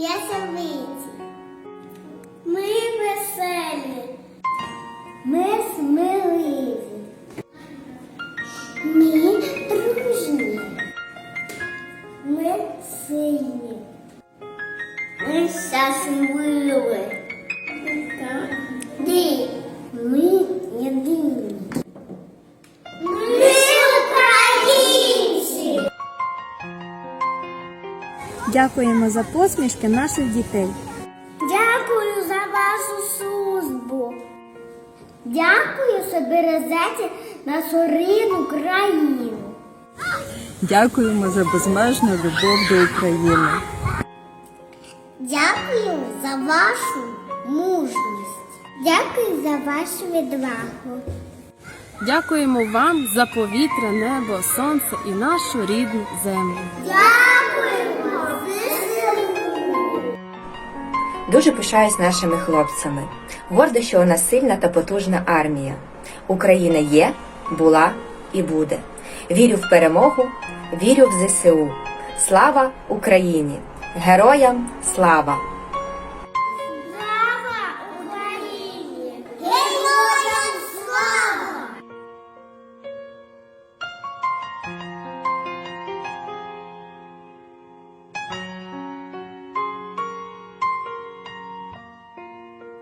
ясовиці. Ми веселі. Ми сміливі. Ми дружні. Ми сильні. Ми щасливі. Ми єдині. Дякуємо за посмішки наших дітей. Дякую за вашу службу. Дякую, що березете нашу рідну країну. Дякуємо за безмежну любов до України. Дякую за вашу мужність. Дякую за вашу відвагу. Дякуємо вам за повітря, небо, сонце і нашу рідну землю. Дякуємо Дуже пишаюсь нашими хлопцями. Гордо, що у нас сильна та потужна армія. Україна є, була і буде. Вірю в перемогу, вірю в ЗСУ. Слава Україні! Героям слава!